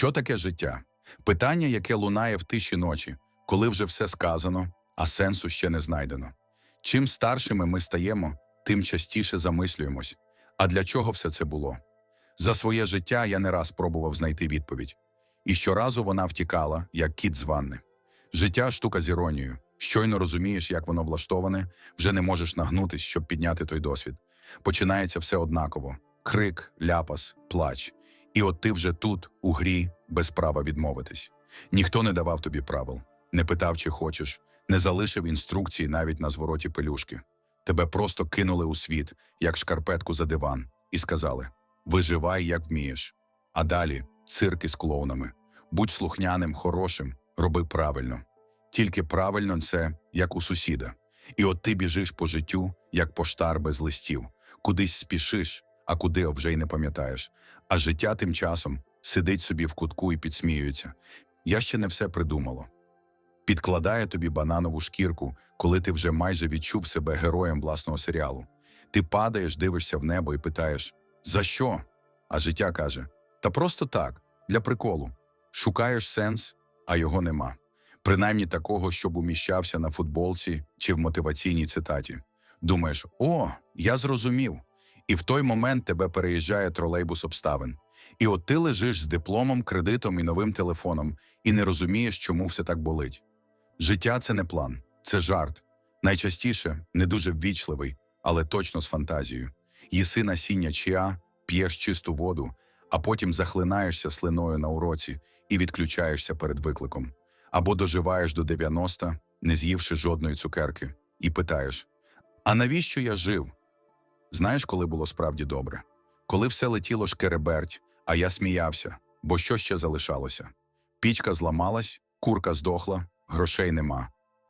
Що таке життя? Питання, яке лунає в тиші ночі, коли вже все сказано, а сенсу ще не знайдено. Чим старшими ми стаємо, тим частіше замислюємось. А для чого все це було? За своє життя я не раз пробував знайти відповідь. І щоразу вона втікала, як кіт з ванни. Життя штука з іронією. Щойно розумієш, як воно влаштоване, вже не можеш нагнутись, щоб підняти той досвід. Починається все однаково: крик, ляпас, плач. І от ти вже тут, у грі, без права відмовитись. Ніхто не давав тобі правил, не питав, чи хочеш, не залишив інструкції навіть на звороті пелюшки. Тебе просто кинули у світ, як шкарпетку за диван, і сказали: виживай, як вмієш. А далі цирки з клоунами. Будь слухняним, хорошим, роби правильно. Тільки правильно це як у сусіда. І от ти біжиш по життю, як поштар без листів, кудись спішиш, а куди вже й не пам'ятаєш. А життя тим часом сидить собі в кутку і підсміюється. Я ще не все придумало. Підкладає тобі бананову шкірку, коли ти вже майже відчув себе героєм власного серіалу. Ти падаєш, дивишся в небо і питаєш: За що? А життя каже: Та просто так, для приколу. Шукаєш сенс, а його нема. Принаймні такого, щоб уміщався на футболці чи в мотиваційній цитаті. Думаєш, о, я зрозумів. І в той момент тебе переїжджає тролейбус обставин. І от ти лежиш з дипломом, кредитом і новим телефоном, і не розумієш, чому все так болить. Життя це не план, це жарт. Найчастіше не дуже ввічливий, але точно з фантазією. Їси насіння чия, п'єш чисту воду, а потім захлинаєшся слиною на уроці і відключаєшся перед викликом. Або доживаєш до 90, не з'ївши жодної цукерки, і питаєш: А навіщо я жив? Знаєш, коли було справді добре? Коли все летіло шкереберть, а я сміявся, бо що ще залишалося? Пічка зламалась, курка здохла, грошей нема.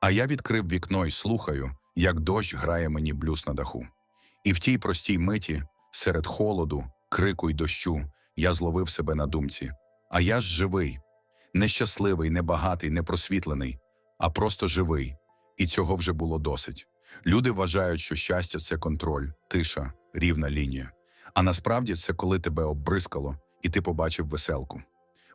А я відкрив вікно і слухаю, як дощ грає мені блюз на даху. І в тій простій миті, серед холоду, крику й дощу, я зловив себе на думці. А я ж живий, нещасливий, небагатий, непросвітлений, а просто живий. І цього вже було досить. Люди вважають, що щастя це контроль, тиша, рівна лінія. А насправді це коли тебе оббризкало, і ти побачив веселку.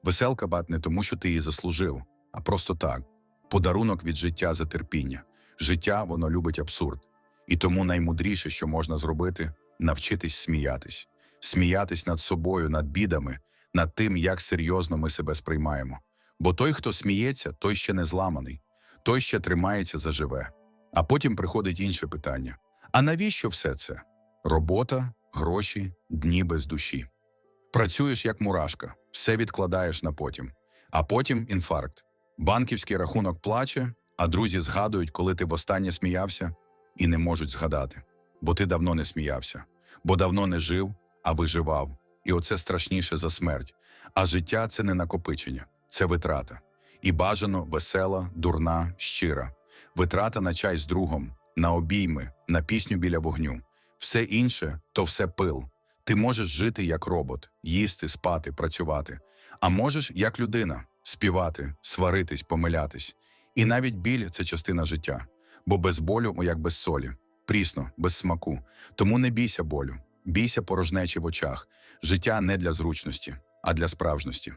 Веселка бат не тому, що ти її заслужив, а просто так. Подарунок від життя за терпіння. Життя воно любить абсурд. І тому наймудріше, що можна зробити, навчитись сміятись, сміятись над собою, над бідами, над тим, як серйозно ми себе сприймаємо. Бо той, хто сміється, той ще не зламаний, той ще тримається заживе. А потім приходить інше питання: а навіщо все це? Робота, гроші, дні без душі. Працюєш як мурашка, все відкладаєш на потім. А потім інфаркт. Банківський рахунок плаче, а друзі згадують, коли ти востаннє сміявся, і не можуть згадати. Бо ти давно не сміявся, бо давно не жив, а виживав. І оце страшніше за смерть. А життя це не накопичення, це витрата. І бажано весела, дурна, щира. Витрата на чай з другом, на обійми, на пісню біля вогню. Все інше то все пил. Ти можеш жити як робот, їсти, спати, працювати, а можеш як людина співати, сваритись, помилятись. І навіть біль це частина життя, бо без болю, як без солі, прісно, без смаку. Тому не бійся болю, бійся порожнечі в очах. Життя не для зручності, а для справжності.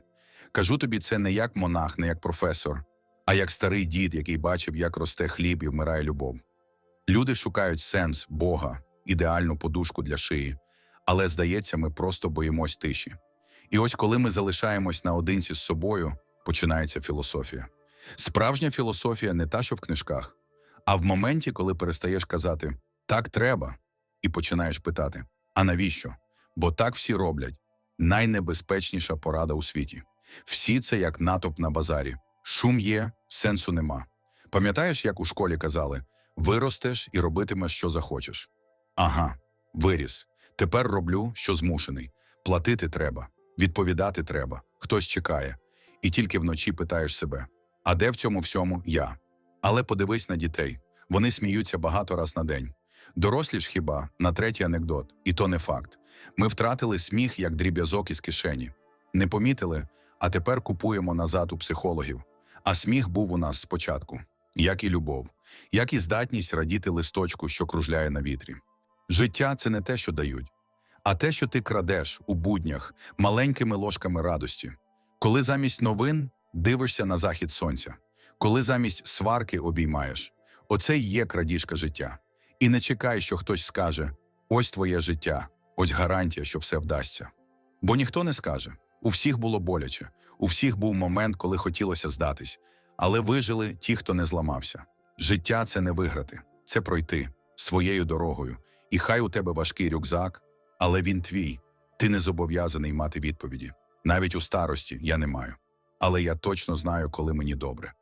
Кажу тобі це не як монах, не як професор, а як старий дід, який бачив, як росте хліб і вмирає любов. Люди шукають сенс, Бога, ідеальну подушку для шиї, але здається, ми просто боїмось тиші. І ось коли ми залишаємось наодинці з собою, починається філософія. Справжня філософія не та, що в книжках, а в моменті, коли перестаєш казати так треба, і починаєш питати: а навіщо? Бо так всі роблять найнебезпечніша порада у світі. Всі це як натовп на базарі. Шум є, сенсу нема. Пам'ятаєш, як у школі казали: виростеш і робитимеш, що захочеш. Ага, виріс. Тепер роблю, що змушений. Платити треба, відповідати треба, хтось чекає. І тільки вночі питаєш себе: а де в цьому всьому я? Але подивись на дітей. Вони сміються багато раз на день. Дорослі ж хіба на третій анекдот, і то не факт. Ми втратили сміх як дріб'язок із кишені. Не помітили, а тепер купуємо назад у психологів. А сміх був у нас спочатку, як і любов, як і здатність радіти листочку, що кружляє на вітрі. Життя це не те, що дають, а те, що ти крадеш у буднях маленькими ложками радості. Коли замість новин дивишся на захід сонця, коли замість сварки обіймаєш, оце й є крадіжка життя. І не чекай, що хтось скаже: ось твоє життя, ось гарантія, що все вдасться. Бо ніхто не скаже. У всіх було боляче, у всіх був момент, коли хотілося здатись, але вижили ті, хто не зламався. Життя це не виграти, це пройти своєю дорогою. І хай у тебе важкий рюкзак, але він твій. Ти не зобов'язаний мати відповіді. Навіть у старості я не маю. Але я точно знаю, коли мені добре.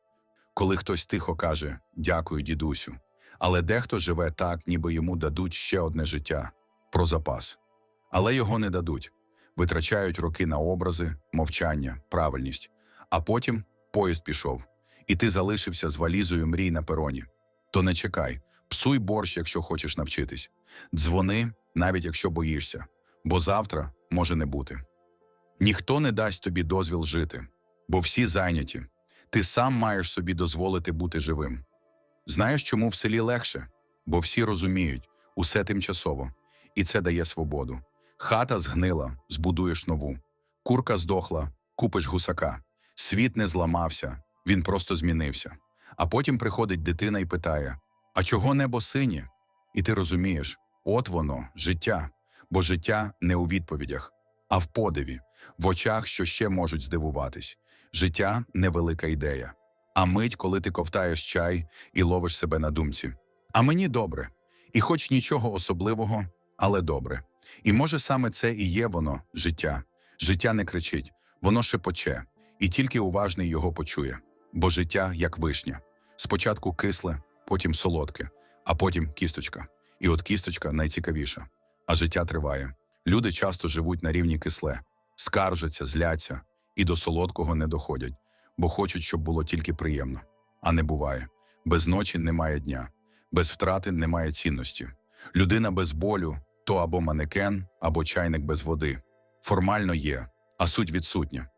Коли хтось тихо каже Дякую, дідусю. Але дехто живе так, ніби йому дадуть ще одне життя про запас. Але його не дадуть. Витрачають роки на образи, мовчання, правильність. А потім поїзд пішов, і ти залишився з валізою мрій на пероні. То не чекай, псуй борщ, якщо хочеш навчитись. Дзвони, навіть якщо боїшся, бо завтра може не бути. Ніхто не дасть тобі дозвіл жити, бо всі зайняті. Ти сам маєш собі дозволити бути живим. Знаєш, чому в селі легше? Бо всі розуміють, усе тимчасово, і це дає свободу. Хата згнила, збудуєш нову. Курка здохла, купиш гусака. Світ не зламався, він просто змінився. А потім приходить дитина і питає: А чого небо синє? І ти розумієш, от воно, життя, бо життя не у відповідях, а в подиві, в очах, що ще можуть здивуватись. Життя невелика ідея. А мить, коли ти ковтаєш чай і ловиш себе на думці. А мені добре. І хоч нічого особливого, але добре. І може саме це і є воно життя. Життя не кричить, воно шепоче, і тільки уважний його почує. Бо життя як вишня. Спочатку кисле, потім солодке, а потім кісточка. І от кісточка найцікавіша. А життя триває. Люди часто живуть на рівні кисле, скаржаться, зляться і до солодкого не доходять, бо хочуть, щоб було тільки приємно. А не буває. Без ночі немає дня, без втрати немає цінності. Людина без болю то або манекен, або чайник без води. Формально є, а суть відсутня.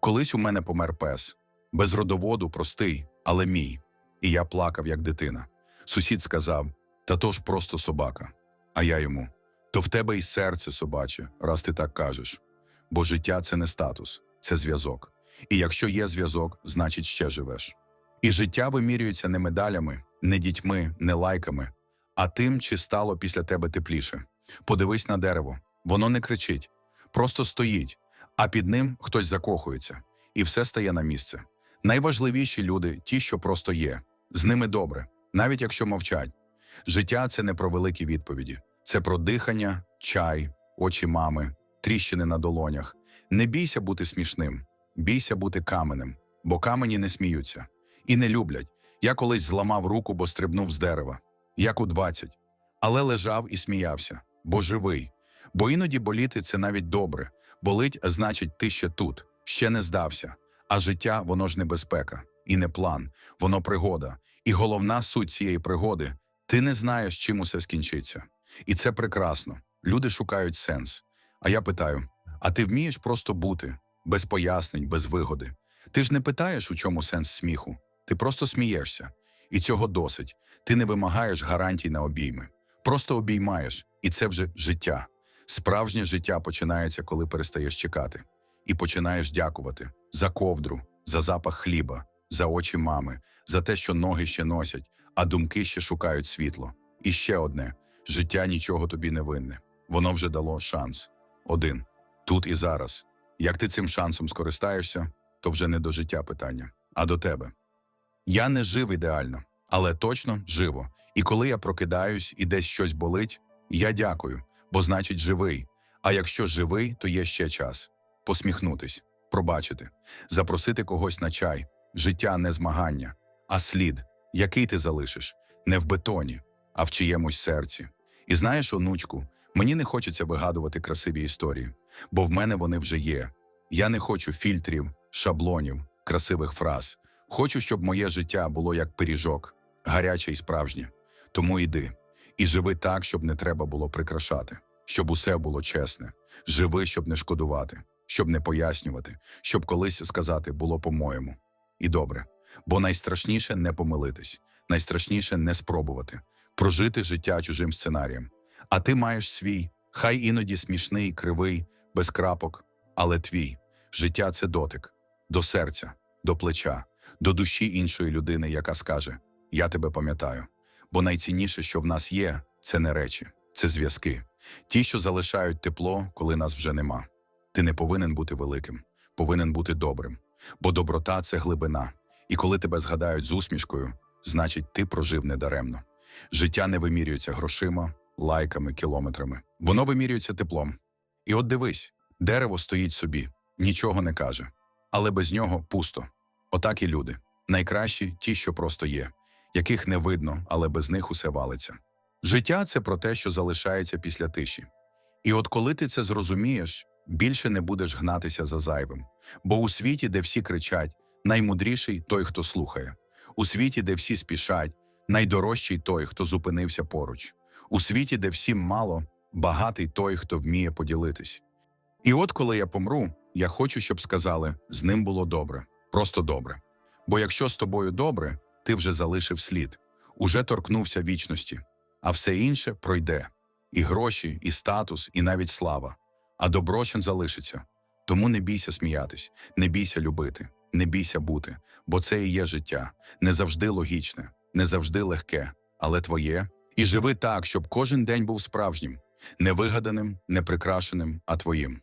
Колись у мене помер пес. Без родоводу простий, але мій. І я плакав, як дитина. Сусід сказав: Та то ж просто собака. А я йому: То в тебе й серце собаче, раз ти так кажеш. Бо життя це не статус, це зв'язок. І якщо є зв'язок, значить ще живеш. І життя вимірюється не медалями, не дітьми, не лайками, а тим, чи стало після тебе тепліше. Подивись на дерево, воно не кричить, просто стоїть, а під ним хтось закохується, і все стає на місце. Найважливіші люди ті, що просто є, з ними добре, навіть якщо мовчать. Життя це не про великі відповіді, це про дихання, чай, очі мами, тріщини на долонях. Не бійся бути смішним, бійся бути каменем, бо камені не сміються і не люблять. Я колись зламав руку, бо стрибнув з дерева, як у 20, але лежав і сміявся, бо живий. Бо іноді боліти це навіть добре. Болить, значить, ти ще тут, ще не здався. А життя воно ж небезпека, і не план, воно пригода. І головна суть цієї пригоди ти не знаєш, чим усе скінчиться. І це прекрасно. Люди шукають сенс. А я питаю: а ти вмієш просто бути, без пояснень, без вигоди? Ти ж не питаєш, у чому сенс сміху, ти просто смієшся. І цього досить. Ти не вимагаєш гарантій на обійми. Просто обіймаєш, і це вже життя. Справжнє життя починається, коли перестаєш чекати, і починаєш дякувати за ковдру, за запах хліба, за очі мами, за те, що ноги ще носять, а думки ще шукають світло. І ще одне: життя нічого тобі не винне. Воно вже дало шанс. Один тут і зараз. Як ти цим шансом скористаєшся, то вже не до життя питання, а до тебе. Я не жив ідеально, але точно живо. І коли я прокидаюсь і десь щось болить, я дякую, бо значить живий. А якщо живий, то є ще час посміхнутись, пробачити, запросити когось на чай. Життя не змагання, а слід, який ти залишиш, не в бетоні, а в чиємусь серці. І знаєш, онучку, мені не хочеться вигадувати красиві історії, бо в мене вони вже є. Я не хочу фільтрів, шаблонів, красивих фраз. Хочу, щоб моє життя було як пиріжок, гаряче і справжнє. Тому йди. І живи так, щоб не треба було прикрашати, щоб усе було чесне. Живи, щоб не шкодувати, щоб не пояснювати, щоб колись сказати було по-моєму. І добре. Бо найстрашніше не помилитись, найстрашніше не спробувати, прожити життя чужим сценарієм. А ти маєш свій, хай іноді смішний, кривий, без крапок, але твій. Життя це дотик до серця, до плеча, до душі іншої людини, яка скаже: Я тебе пам'ятаю. Бо найцінніше, що в нас є, це не речі, це зв'язки. Ті, що залишають тепло, коли нас вже нема. Ти не повинен бути великим, повинен бути добрим. Бо доброта це глибина. І коли тебе згадають з усмішкою, значить, ти прожив недаремно. Життя не вимірюється грошима, лайками, кілометрами. Воно вимірюється теплом. І от дивись, дерево стоїть собі, нічого не каже, але без нього пусто. Отак і люди. Найкращі ті, що просто є, яких не видно, але без них усе валиться. Життя це про те, що залишається після тиші. І от коли ти це зрозумієш, більше не будеш гнатися за зайвим. Бо у світі, де всі кричать, наймудріший той, хто слухає. У світі, де всі спішать, найдорожчий той, хто зупинився поруч. У світі, де всім мало, багатий той, хто вміє поділитись. І от коли я помру, я хочу, щоб сказали, з ним було добре, просто добре. Бо якщо з тобою добре, ти вже залишив слід, уже торкнувся вічності, а все інше пройде і гроші, і статус, і навіть слава. А добро ще залишиться. Тому не бійся сміятись, не бійся любити, не бійся бути, бо це і є життя, не завжди логічне, не завжди легке, але твоє. І живи так, щоб кожен день був справжнім, не вигаданим, не прикрашеним, а твоїм.